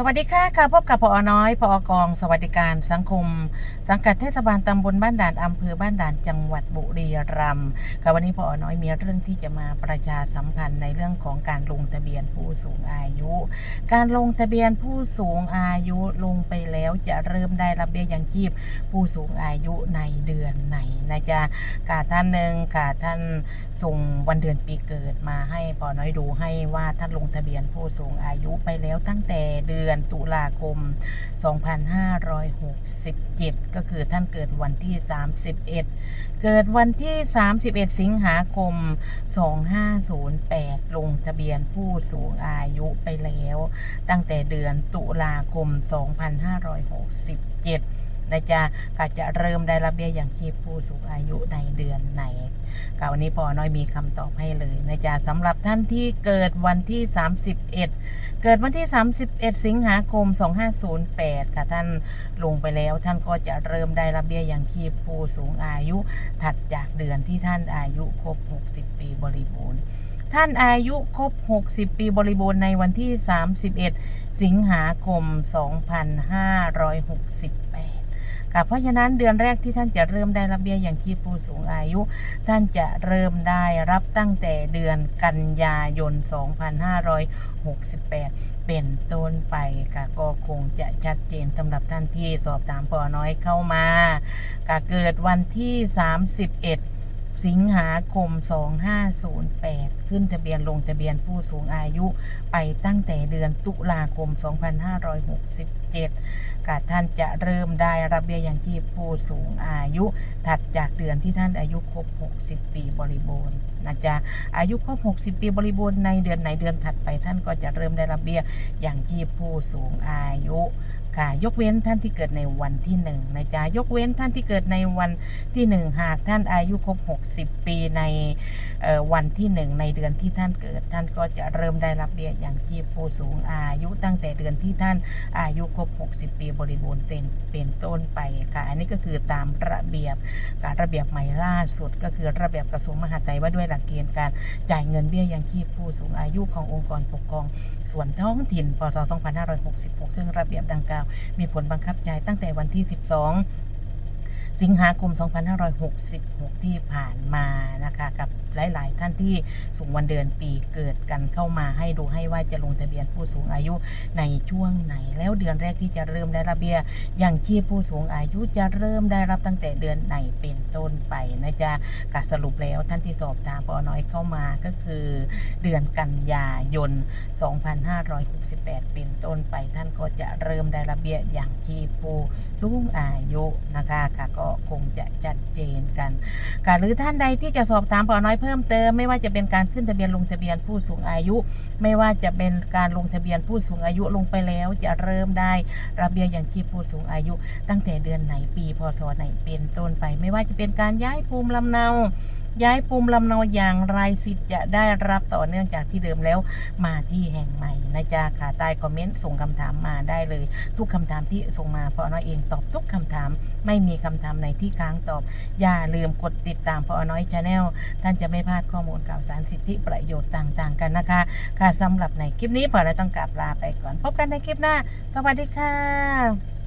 สวัสดีค่ะค่ะพบกับพอน้อยพอกอง สวัสดิการสังคม สังกัดเทศบาลตำบลบ้านด่านอำเภอบ้านด่านจังหวัดบุรีรัมย์ค่ะวันนี้พอน้อยมีเรื่องที่จะมาประชาสัมพันธ์ในเรื่องของการลงทะเบียนผู้สูงอายุ การลงทะเบียนผู้สูงอายุลงไปแล้วจะเริ่มได้รับเบี้ยยังชีพผู้สูงอายุในเดือนไหนนะจ๊ะค่ะท่านหนึ่งค่ะท่านส่งวันเดือนปีเกิดมาให้พอน้อยดูให้ว่าท่านลงทะเบียนผู้สูงอายุไปแล้วตั้งแต่เดือนือนตุลาคม 2567 ก็คือท่านเกิดวันที่ 31 เกิดวันที่ 31 สิงหาคม 2508 ลงทะเบียนผู้สูงอายุไปแล้ว ตั้งแต่เดือนตุลาคม 2567 นะจ๊ะก็จะเริ่มได้รับเบี้ยอย่างชีพผู้สูงอายุในเดือนไหนก็วันนี้พอน้อยมีคำตอบให้เลยนะจ๊ะสำหรับท่านที่เกิดวันที่ 31 เกิดวันที่ 31 สิงหาคม 2508 ค่ะท่านลงไปแล้วท่านก็จะเริ่มได้รับเบี้ยอย่างชีพผู้สูงอายุ ถัดจากเดือนที่ท่านอายุครบ 60 ปีบริบูรณ์ท่านอายุครบ 60 ปีบริบูรณ์ในวันที่ 31 สิงหาคม 2568 ค่ะเพราะฉะนั้นเดือนแรกที่ท่านจะเริ่มได้รับเบี้ยอย่างชีพผู้สูงอายุ ท่านจะเริ่มได้รับตั้งแต่เดือนกันยายน 2568 เป็นต้นไปค่ะก็คงจะชัดเจนสำหรับท่านที่สอบถามปอน้อยเข้ามาค่ะเกิดวันที่ 31สิงหาคม 2508 ขึ้นทะเบียนลงทะเบียนผู้สูงอายุไปตั้งแต่เดือนตุลาคม 2560 2567กะท่านจะเริ่มได้รับเบี้ยยังชีพผู้สูงอายุ ถัดจากเดือนที่ท่านอายุครบ 60 ปีบริบูรณ์นะจ๊ะอายุครบ 60 ปีบริบูรณ์ในเดือนไหนเดือนถัดไปท่านก็จะเริ่มได้รับเบี้ยอย่างชีพผู้สูงอายุค่ะยกเว้นท่านที่เกิดในวันที่หนึ่งนะจ๊ะยกเว้นท่านที่เกิดในวันที่หนึ่งหากท่านอายุครบ 60 ปีในวันที่หนึ่งในเดือนที่ท่านเกิด ท่านก็จะเริ่มได้รับเบี้ยอย่างชีพผู้สูงอายุตั้งแต่เดือนที่ท่านอายุครบ 60 ปีบริบูรณ์เป็นเป็นต้นไปค่ะ อันนี้ก็คือตามระเบียบการระเบียบใหม่ล่าสุด ก็คือระเบียบกระทรวงมหาดไทยว่าด้วยหลักเกณฑ์การจ่ายเงินเบี้ยยังชีพผู้สูงอายุขององค์กรปกครอง ส่วนท้องถิ่นพศ2566 ซึ่งระเบียบดังกล่าว มีผลบังคับใช้ตั้งแต่วันที่ 12 สิงหาคม 2566 ที่ผ่านมานะคะ กับหลาย ๆ ท่านที่สูงวันเดือนปีเกิดกันเข้ามาให้ดูให้ว่าจะลงทะเบียนผู้สูงอายุในช่วงไหน แล้วเดือนแรกที่จะเริ่มได้รับเบี้ยอย่างชีพผู้สูงอายุจะเริ่มได้รับตั้งแต่เดือนไหนเป็นต้นไปนะจ๊ะกสรุปแล้วท่านที่สอบถามปอน้อยเข้ามาก็คือเดือนกันยายน 2568 เป็นต้นไปท่านก็จะเริ่มได้รับเบี้ยอย่างชีพผู้สูงอายุนะคะค่ะก็คงจะชัดเจนกันค่ะหรือท่านใดที่จะสอบถามปอน้อยเพิ่มเติม ไม่ว่าจะเป็นการขึ้นทะเบียนลงทะเบียนผู้สูงอายุ ไม่ว่าจะเป็นการลงทะเบียนผู้สูงอายุลงไปแล้วจะเริ่มได้ระเบี้ยอย่างชีพผู้สูงอายุ ตั้งแต่เดือนไหนปีพศไหนเป็นต้นไป ไม่ว่าจะเป็นการย้ายภูมิลำเนา ย้ายภูมิลำเนาอย่างไรสิทธิ์จะได้รับต่อเนื่องจากที่เดิมแล้วมาที่แห่งใหม่นะจ๊ะค่ะใต้คอมเมนต์ส่งคำถามมาได้เลย ทุกคำถามที่ส่งมาพราะน้อยเองตอบทุกคำถาม ไม่มีคำถามไหนที่ค้างตอบ อย่าลืมกดติดตามพอน้อยชาแนลท่านจะไม่พลาดข้อมูลข่าวสารสิทธิประโยชน์ต่างๆ กันนะคะ ค่ะสำหรับในคลิปนี้พอน้อยต้องกลับลาไปก่อน พบกันในคลิปหน้า สวัสดีค่ะ